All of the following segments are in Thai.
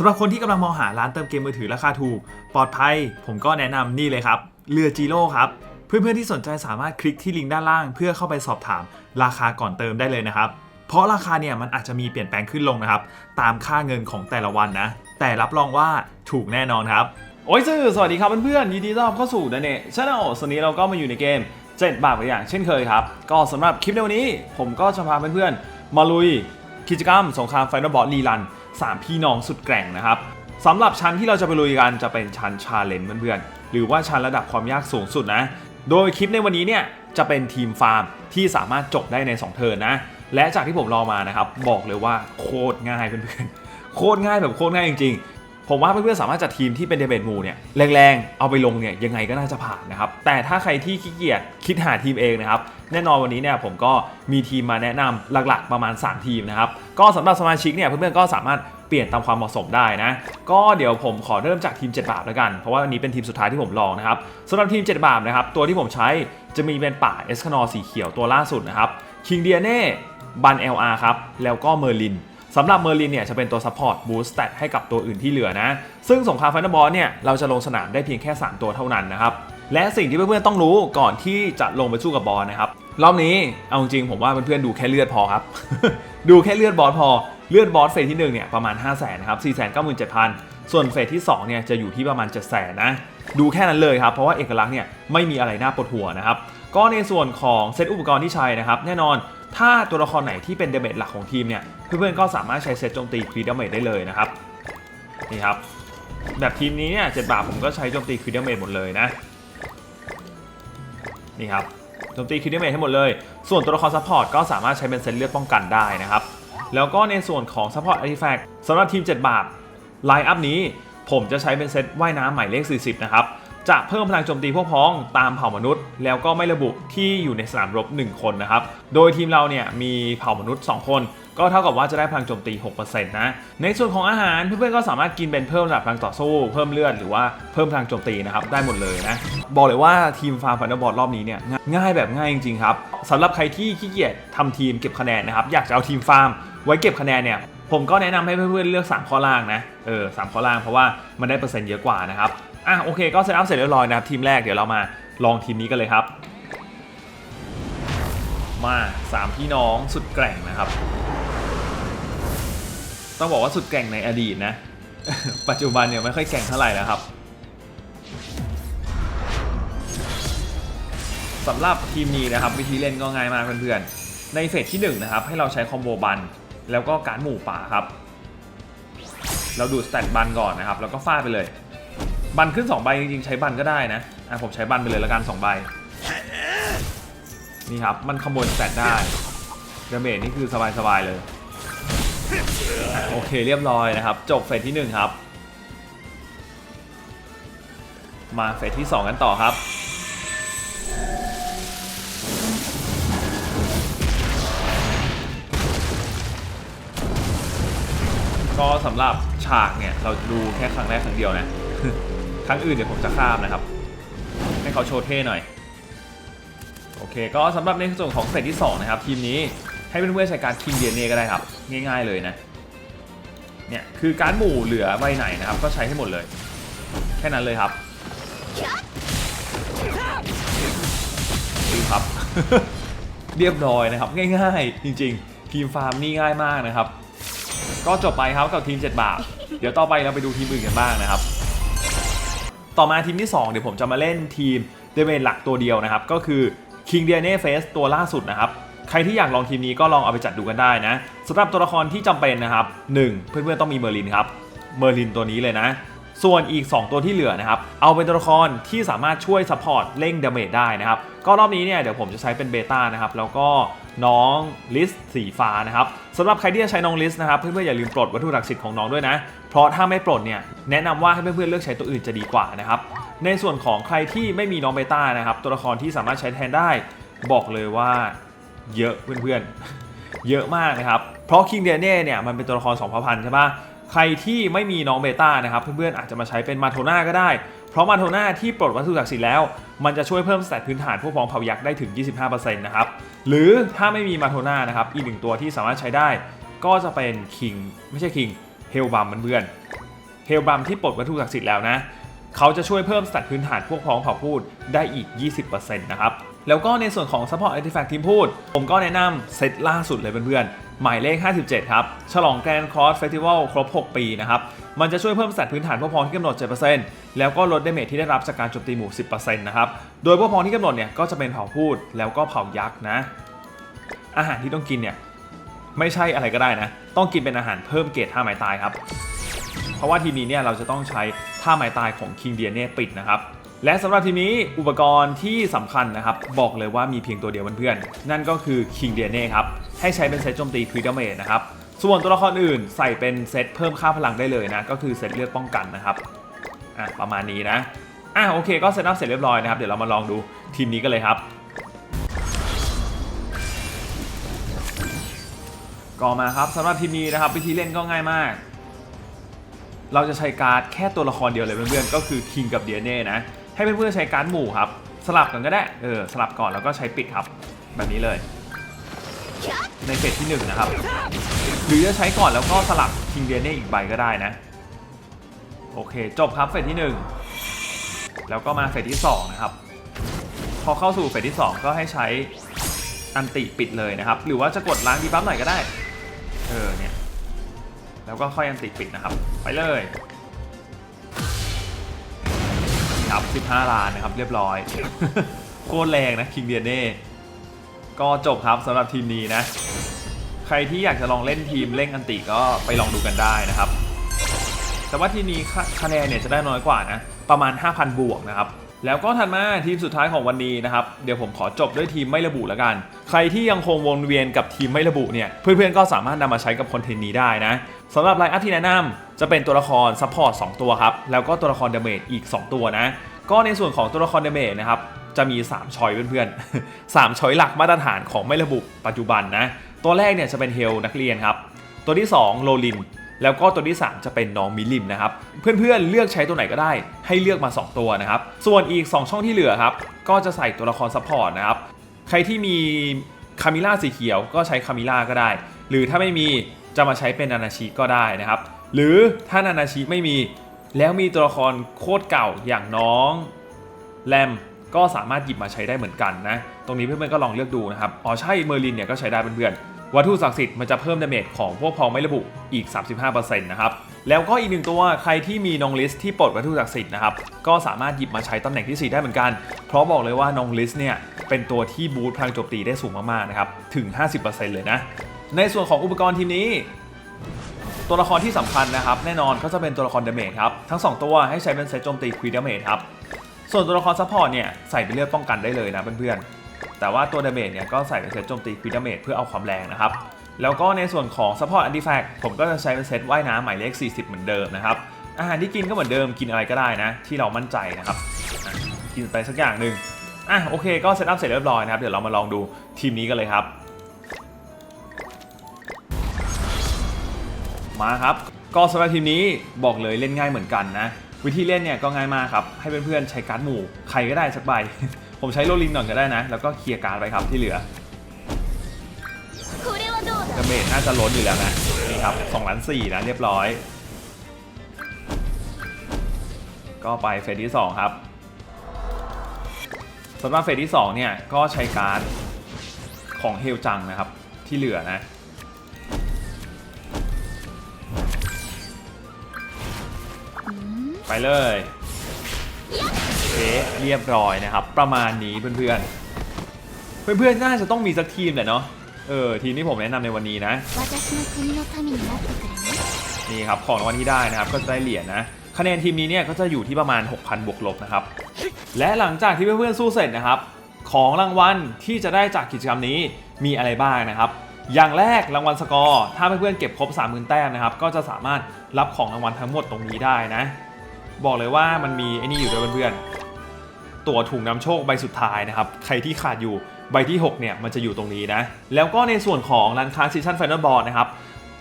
สำหรับคนที่กำลังมองหาร้านเติมเกมมือถือราคาถูก ปลอดภัย ผมก็แนะนำนี่เลยครับ เรือจีโร่ครับ เพื่อนๆที่สนใจสามารถคลิกที่ลิงก์ด้านล่าง เพื่อเข้าไปสอบถามราคาก่อนเติมได้เลยนะครับ เพราะราคาเนี่ยมันอาจจะมีเปลี่ยนแปลงขึ้นลงนะครับ ตามค่าเงินของแต่ละวันนะ แต่รับรองว่าถูกแน่นอนครับ โอ้ยซื่อสวัสดีครับเพื่อนๆ ยินดีต้อนรับเข้าสู่ดนเน่ชาแนลสวนนี้เราก็มาอยู่ในเกม 7 บาทอย่างเช่นเคยครับ ก็สำหรับคลิปในวันนี้ ผมก็จะพาเพื่อนๆ มาลุยกิจกรรมสงครามไฟนอลบอสรีรัน สามพี่น้องสุดแกร่งนะครับสำหรับชั้นที่เราจะไปลุยกันจะเป็นชั้นชาเลนจ์เพื่อนๆหรือว่าชั้นระดับความยากสูงสุดนะ โดยคลิปในวันนี้เนี่ยจะเป็นทีมฟาร์มที่สามารถจบได้ใน 2 เทิร์นนะ และจากที่ผมรอมานะครับบอกเลยว่าโคตรง่ายเพื่อนๆโคตรง่ายแบบโคตรง่ายจริงๆ ผมว่าเพื่อนๆสามารถจัดทีมที่เป็นเดเบตมูเนี่ยแรงๆ เอาไปลงเนี่ยยังไงก็น่าจะผ่านนะครับแต่ถ้าใครที่ขี้เกียจคิดหาทีมเองนะครับแน่นอนวันนี้เนี่ยผมก็มีทีมมาแนะนำหลักๆ ประมาณ 3 ทีมนะครับก็สำหรับสมาชิกเนี่ยเพื่อนๆก็สามารถเปลี่ยนตามความเหมาะสมได้นะ ก็เดี๋ยวผมขอเริ่มจากทีม 7 บาทแล้วกัน เพราะว่าอันนี้เป็นทีมสุดท้ายที่ผมลองนะครับสำหรับทีม 7 บาทนะครับตัวที่ผมใช้จะมีเป็นป่าเอสคานอสีเขียวตัวล่าสุดนะครับคิงเดียเน่บัน LR ครับแล้วก็เมอร์ลิน สำหรับเมอร์ลินเนี่ยจะเป็นตัวซัพพอร์ตบูสต์แตให้กับตัวอื่นที่เหลือนะ ซึ่งสงครามไฟนอลบอลเนี่ยเราจะลงสนามได้เพียงแค่ 3 ตัวเท่านั้นนะครับ และสิ่งที่เพื่อนๆต้องรู้ก่อนที่จะลงไปสู้กับบอสนะครับรอบนี้เอาจริงๆผมว่าเพื่อนๆดูแค่เลือดพอครับ ดูแค่เลือดบอสพอเลือดบอสเฟสที่1เนี่ยประมาณ 5 0 0 0 0นครับ4 9 7 0 0 0 ส่วนเฟสที่2เนี่ยจะอยู่ที่ประมาณ 7 0 0 0 0นะดูแค่นั้นเลยครับ เพราะว่าเอกลักษณ์เนี่ยไม่มีอะไรน่าปวดหัวนะครับก็ในส่วนของเซตอุปกรณ์ที่ใช้นะครับ แน่นอน ถ้าตัวละครไหนที่เป็นเดเมจหลักของทีมเนี่ย เพื่อนๆก็สามารถใช้เซตโจมตีครีดเมจได้เลยนะครับ นี่ครับ แบบทีมนี้เนี่ยเจ็ดบาทผมก็ใช้โจมตีครีดเมจหมดเลยนะ นี่ครับโจมตีครีดเมจให้หมดเลย ส่วนตัวละครซัพพอร์ตก็สามารถใช้เป็นเซตเลือดป้องกันได้นะครับ แล้วก็ในส่วนของซัพพอร์ตอาร์ติแฟกต์สำหรับทีม 7 บาทไลน์อัพนี้ผมจะใช้เป็นเซตว่ายน้ำหมายเลข 40 นะครับ จะเพิ่มพลังโจมตีพวกพ้องตามเผ่ามนุษย์ แล้วก็ไม่ระบุที่อยู่ในสนามรบ 1 คนนะครับ โดยทีมเราเนี่ยมีเผ่ามนุษย์ 2 คน ก็เท่ากับว่าจะได้พลังโจมตี 6%นะ ในส่วนของอาหารเพื่อนๆก็สามารถกินเป็นเพิ่มระดับพลังต่อสู้เพิ่มเลือดหรือว่าเพิ่มพลังโจมตีนะครับได้หมดเลยนะ บอกเลยว่าทีมฟาร์มฟันเดอร์บอลรอบนี้เนี่ยง่ายแบบง่ายจริงๆครับสำหรับใครที่ขี้เกียจทำทีมเก็บคะแนนนะครับอยากจะเอาทีมฟาร์มไว้เก็บคะแนนเนี่ยผมก็แนะนำให้เพื่อนๆเลือก 3 ข้อล่างนะ เออสามข้อล่างเพราะว่ามันได้เปอร์เซ็นต์เยอะกว่านะครับ อะโอเคก็เซตอัพเสร็จเรียบร้อยนะครับทีมแรกเดี๋ยวเรามาลองทีมนี้กันเลยครับ มาสามพี่น้องสุดแกร่งนะครับ ต้องบอกว่าสุดแกร่งในอดีตนะ ปัจจุบันเนี่ยไม่ค่อยแกร่งเท่าไหร่แล้วครับสำหรับทีมนี้นะครับวิธีเล่นก็ง่ายมากเพื่อนๆ ในเฟสที่1นะครับให้เราใช้คอมโบบัน แล้วก็การหมู่ป่าครับ เราดูสแตทบันก่อนนะครับ แล้วก็ฟาดไปเลย บันขึ้น2ใบจริงๆใช้บันก็ได้นะอะผมใช้บันไปเลยแล้วกัน2ใบนี่ครับมันขโมยสแตทได้ดาเมจนี่คือสบายๆเลยโอเคเรียบร้อยนะครับ จบเฟสที่ 1 ครับ มาเฟสที่ 2 กันต่อครับ ก็สำหรับฉากเนี่ย เราดูแค่ครั้งแรกครั้งเดียวนะ ครั้งอื่นเดี๋ยวผมจะข้ามนะครับ ให้เขาโชว์เท่หน่อย โอเค ก็สำหรับในส่วนของเฟสที่ 2 นะครับ ทีมนี้ให้เพื่อนๆใช้การคิงเดียเน่ก็ได้ครับ ง่ายๆเลยนะ เนี่ย คือการหมู่เหลือใบไหนนะครับ ก็ใช้ให้หมดเลย แค่นั้นเลยครับดูครับ เรียบร้อยนะครับ ง่ายๆ จริงๆ ทีมฟาร์มนี่ง่ายมากนะครับ ก็จบไปครับกับทีม 7 บาท เดี๋ยวต่อไปเราไปดูทีมอื่นกันบ้างนะครับ ต่อมาทีมที่ 2 เดี๋ยวผมจะมาเล่นทีมเดเวนหลักตัวเดียวนะครับ ก็คือ King d i a n e Face ตัวล่าสุดนะครับ ใครที่อยากลองทีมนี้ก็ลองเอาไปจัดดูกันได้นะสำหรับตัวละครที่จำเป็นนะครับ 1 เพื่อนๆต้องมีเมอร์ลินครับเมอร์ลินตัวนี้เลยนะ ส่วนอีก 2 ตัวที่เหลือนะครับ เอาเป็นตัวละครที่สามารถช่วยซัพพอร์ตเร่งดาเมจได้นะครับ ก็รอบนี้เนี่ยเดี๋ยวผมจะใช้เป็นเบต้านะครับแล้วก็ น้องลิสสีฟ้านะครับสำหรับใครที่จะใช้น้องลิสนะครับเพื่อนๆอย่าลืมปลดวัตถุหลักสิทธิ์ของน้องด้วยนะ เพราะถ้าไม่ปลดเนี่ยแนะนำว่าให้เพื่อนๆเลือกใช้ตัวอื่นจะดีกว่านะครับในส่วนของใครที่ไม่มีน้องเบต้านะครับตัวละครที่สามารถใช้แทนได้ บอกเลยว่าเยอะเพื่อนๆ เยอะมากนะครับ เพราะคิงเดเน่เนี่ยมันเป็นตัวละคร2 0 0 0ใช่ปะใครที่ไม่มีน้องเบต้านะครับเพื่อนๆอาจจะมาใช้เป็นมาโทน่าก็ได้ เพราะมาโทน่าที่ปลดวัตถุศักดิ์สิทธิ์แล้ว มันจะช่วยเพิ่มสแตทพื้นฐานพวกพ้องเผายักษ์ได้ถึง 25%นะครับ หรือถ้าไม่มีมาโทน่านะครับ อีกหนึ่งตัวที่สามารถใช้ได้ ก็จะเป็นคิงไม่ใช่คิงเฮลบัมเพื่อนเฮลบัมที่ปลดวัตถุศักดิ์สิทธิ์แล้วนะ เขาจะช่วยเพิ่มสัตพื้นฐานพวกพ้องเผ่าพูดได้อีก 20%นะครับแล้วก็ในส่วนของ Support Artifact ทีมพูด ผมก็แนะนำเซตล่าสุดเลยเพื่อนๆ หมายเลข 57 ครับ ฉลองแกรนด์คอร์สเฟสติวัลครบ 6 ปีนะครับ มันจะช่วยเพิ่มสแตทพื้นฐานพวกพองที่กำหนด 7%แล้วก็ลดดเมจที่ได้รับจากการโจมตีหมู่ 10%นะครับ โดยพวกพองที่กำหนดเนี่ยก็จะเป็นเผ่าพูดแล้วก็เผ่ายักษ์นะ อาหารที่ต้องกินเนี่ยไม่ใช่อะไรก็ได้นะ ต้องกินเป็นอาหารเพิ่มเกรดท่าไม้ตายครับ เพราะว่าทีนี้เนี่ยเราจะต้องใช้ท่าไม้ตายของ King d i a n e ปิดนะครับ และสำหรับทีมนี้อุปกรณ์ที่สำคัญนะครับ บอกเลยว่ามีเพียงตัวเดียวเพื่อนๆ นั่นก็คือ King d i a ครับ ให้ใช้เป็นเซตโจมตีคริดเม e นะครับ ส่วนตัวละครอื่นใส่เป็นเซตเพิ่มค่าพลังได้เลยนะ ก็คือเซตเลือดป้องกันนะครับอะประมาณนี้นะอะโอเคก็เซตอัพเสร็จเรียบร้อยนะครับ เดี๋ยวเรามาลองดูทีมนี้กันเลยครับ ก็มาครับสำหรับทีมนี้นะครับ วิธีเล่นก็ง่ายมากเราจะใช้การ์ดแค่ตัวละครเดียวเลยเพื่อนๆ ก็คือคิงกับเดียเน่นะ ให้เพื่อนๆใช้การ์ดหมู่ครับ สลับกันก็ได้เออสลับก่อนแล้วก็ใช้ปิดครับ แบบนี้เลย ในเฟสที่หนึ่งนะครับ หรือจะใช้ก่อนแล้วก็สลับคิงเดียเน่อีกใบก็ได้นะ โอเค จบครับเฟสที่หนึ่งแล้วก็มาเฟสที่สองนะครับ พอเข้าสู่เฟสที่สองก็ให้ใช้อันติปิดเลยนะครับ หรือว่าจะกดล้างดีบัฟหน่อยก็ได้ เออเนี่ย แล้วก็ค่อยอันติปิดนะครับ ไปเลย ครับ 15 ล้านนะครับ เรียบร้อย โคตรแรงนะคิงเดียเน่ก็จบครับสำหรับทีมนี้นะ ใครที่อยากจะลองเล่นทีมเล่งอันติก็ไปลองดูกันได้นะครับ แต่ว่าทีมนี้คะแนนเนี่ยจะได้น้อยกว่านะ ประมาณ 5,000 บวกนะครับแล้วก็ถัดมาทีมสุดท้ายของวันนี้นะครับ เดี๋ยวผมขอจบด้วยทีมไม่ระบุแล้วกัน ใครที่ยังคงวนเวียนกับทีมไม่ระบุเนี่ย เพื่อนๆก็สามารถนำมาใช้กับคอนเทนต์นี้ได้นะสำหรับไลน์อัพที่แนะนำ จะเป็นตัวละครซัพพอร์ต2ตัวครับ แล้วก็ตัวละครเดเมจอีก 2 ตัวนะ ก็ในส่วนของตัวละครเดเมจนะครับจะมี 3ชอยเพื่อนๆ 3ชอยหลักมาตรฐานของไม่ระบุปัจจุบันนะ ตัวแรกเนี่ยจะเป็นเฮลนักเรียนครับ ตัวที่ 2 โลลิน แล้วก็ตัวที่ 3 จะเป็นน้องมิลิมนะครับ เพื่อนๆ เลือกใช้ตัวไหนก็ได้ ให้เลือกมา 2 ตัวนะครับ ส่วนอีก 2 ช่องที่เหลือครับ ก็จะใส่ตัวละครซัพพอร์ตนะครับ ใครที่มีคามิล่าสีเขียวก็ใช้คามิล่าก็ได้ หรือถ้าไม่มีจะมาใช้เป็นนานาชิก็ได้นะครับ หรือถ้านานาชิไม่มี แล้วมีตัวละครโคตรเก่าอย่างน้องแรมก็สามารถหยิบมาใช้ได้เหมือนกันนะ ตรงนี้เพื่อนๆก็ลองเลือกดูนะครับ อ๋อใช่เมอร์ลินเนี่ยก็ใช้ได้เพื่อนๆ วัตถุศักดิ์สิทธิ์มันจะเพิ่มดาเมจของพวกพองไม่ระบุอีก 35%นะครับ แล้วก็อีกหนึ่งตัวใครที่มีนองลิสที่ปลดวัตถุศักดิ์สิทธิ์นะครับ ก็สามารถหยิบมาใช้ตำแหน่งที่ 4 ได้เหมือนกัน เพราะบอกเลยว่านองลิสเนี่ยเป็นตัวที่บูทพลังโจมตีได้สูงมากๆนะครับ ถึง 50%เลยนะ ในส่วนของอุปกรณ์ทีมนี้ ตัวละครที่สำคัญนะครับ แน่นอนก็จะเป็นตัวละครเดเมจครับ ทั้ง 2 ตัวให้ใช้เป็นเซตโจมตีควีดเมจครับ ส่วนตัวละครซัพพอร์ตเนี่ยใส่เป็นเลือดป้องกันได้เลยนะเพื่อนๆ แต่ว่าตัวเดเมจเนี่ยก็ใส่เป็นเซตโจมตีควีดเมจเพื่อเอาความแรงนะครับ แล้วก็ในส่วนของซัพพอร์ตอันติแฟกผมก็จะใช้เป็นเซตว่ายน้ำหมายเลข 40 เหมือนเดิมนะครับ อาหารที่กินก็เหมือนเดิมกินอะไรก็ได้นะ ที่เรามั่นใจนะครับ กินไปสักอย่างหนึ่งอะโอเคก็เซตอัพเสร็จเรียบร้อยนะครับเดี๋ยวเรามาลองดูทีมนี้กันเลยครับ มาครับ ก็สำหรับทีมนี้บอกเลยเล่นง่ายเหมือนกันนะ วิธีเล่นเนี่ยก็ง่ายมากครับ ให้เพื่อนๆใช้การ์ดหมู่ใครก็ได้สักใบ ผมใช้โรลินหน่อยก็ได้นะ แล้วก็เคลียร์การ์ดไปครับที่เหลือดาเบจน่าจะล้นอยู่แล้วนะ นี่ครับ2ล้าน4นะเรียบร้อย ก็ไปเฟสที่ 2 ครับสำหรับเฟสที่ 2 เนี่ย ก็ใช้การ์ดของเฮลจังนะครับ ที่เหลือนะ ไปเลยเอ๊ะเรียบร้อยนะครับ ประมาณนี้เพื่อนๆ เพื่อนๆ น่าจะต้องมีสักทีมแหละเนาะ เออ ทีมที่ผมแนะนำในวันนี้นะ นี่ครับ ของรางวัลที่ได้นะครับ ก็จะได้เหรียญนนะคะแนนทีมนี้เนี่ยก็จะอยู่ที่ประมาณ 6,000 บวกลบนะครับ และหลังจากที่เพื่อนๆ สู้เสร็จนะครับ ของรางวัลที่จะได้จากกิจกรรมนี้มีอะไรบ้างนะครับอย่างแรกรางวัลสกอร์ ถ้าเพื่อนๆเก็บครบ 30,000 แต้มนะครับ ก็จะสามารถรับของรางวัลทั้งหมดตรงนี้ได้นะ บอกเลยว่ามันมีไอ้นี่อยู่ด้วยเพื่อนๆตั๋วถุงนำโชคใบสุดท้ายนะครับ ใครที่ขาดอยู่ใบที่ 6 เนี่ย มันจะอยู่ตรงนี้นะ แล้วก็ในส่วนของร้านค้าซีซั่นไฟนอลบอลนะครับ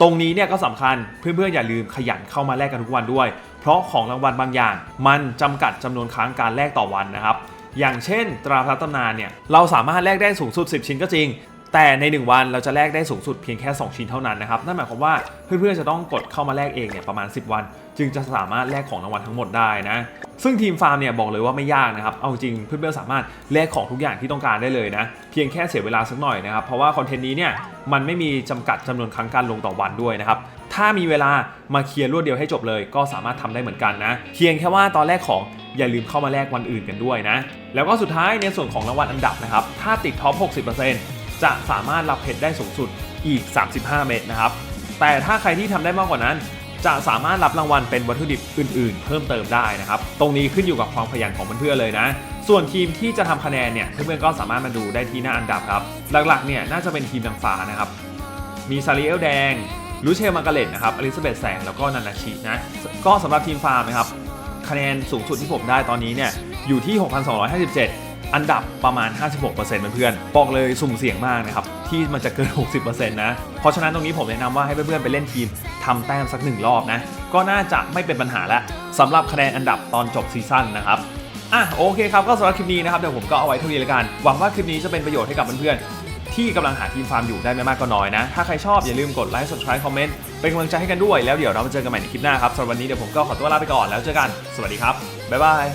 ตรงนี้เนี่ยก็สำคัญเพื่อนๆอย่าลืมขยันเข้ามาแลกกันทุกวันด้วย เพราะของรางวัลบางอย่าง มันจำกัดจำนวนครั้งการแลกต่อวันนะครับ อย่างเช่น ตราพระตำนานเนี่ยเราสามารถแลกได้สูงสุด 10 ชิ้นก็จริงแต่ใน 1 วันเราจะแลกได้สูงสุดเพียงแค่ 2 ชิ้นเท่านั้นนะครับ นั่นหมายความว่าเพื่อนๆจะต้องกดเข้ามาแลกเองเนี่ยประมาณ 10 วัน จึงจะสามารถแลกของรางวัลทั้งหมดได้นะซึ่งทีมฟาร์มเนี่ยบอกเลยว่าไม่ยากนะครับ เอาจริงเพื่อนๆสามารถแลกของทุกอย่างที่ต้องการได้เลยนะ เพียงแค่เสียเวลาสักหน่อยนะครับ เพราะว่าคอนเทนต์นี้เนี่ยมันไม่มีจำกัดจำนวนครั้งการลงต่อวันด้วยนะครับ ถ้ามีเวลามาเคลียร์รวดเดียวให้จบเลย ก็สามารถทำได้เหมือนกันนะ เพียงแค่ว่าตอนแรกของอย่าลืมเข้ามาแลกวันอื่นกันด้วยนะ แล้วก็สุดท้ายในส่วนของรางวัลอันดับนะครับ ถ้าติดท็อป 60%จะสามารถรับเพชรได้สูงสุดอีก 35 เม็ดนะครับ แต่ถ้าใครที่ทำได้มากกว่านั้น จะสามารถรับรางวัลเป็นวัตถุดิบอื่น ๆ เพิ่มเติมได้นะครับ ตรงนี้ขึ้นอยู่กับความขยันของเพื่อนๆเลยนะ ส่วนทีมที่จะทำคะแนนเนี่ยเพื่อนๆก็สามารถมาดูได้ที่หน้าอันดับครับ หลักๆเนี่ยน่าจะเป็นทีมนางฟ้านะครับ มีซาริเอลแดงลูเชลมาร์กาเร็ตนะครับอลิซาเบธแสงแล้วก็นานาชินะก็สำหรับทีมฟาร์มนะครับคะแนนสูงสุดที่ผมได้ตอนนี้เนี่ยอยู่ที่ 6,257 อันดับประมาณ 56%เพื่อนๆบอกเลยสุ่มเสี่ยงมากนะครับ ที่มันจะเกิน 60%นะ เพราะฉะนั้นตรงนี้ผมแนะนำว่าให้เพื่อนๆไปเล่นทีม ทำแต้มสักหนึ่งรอบนะ ก็น่าจะไม่เป็นปัญหาแล้วสำหรับคะแนนอันดับตอนจบซีซั่นนะครับอะโอเคครับก็สำหรับคลิปนี้นะครับเดี๋ยวผมก็เอาไว้เท่านี้ละกันหวังว่าคลิปนี้จะเป็นประโยชน์ให้กับเพื่อนๆที่กำลังหาทีมฟาร์มอยู่ได้ไม่มากก็น้อยนะ ถ้าใครชอบอย่าลืมกดไลค์ subscribe คอมเมนต์เป็นกำลังใจให้กันด้วยแล้วเดี๋ยวเรามาเจอกันใหม่ในคลิปหน้าครับสำหรับวันนี้เดี๋ยวผมก็ขอตัวลาไปก่อนแล้วเจอกันสวัสดีครับบ๊ายบาย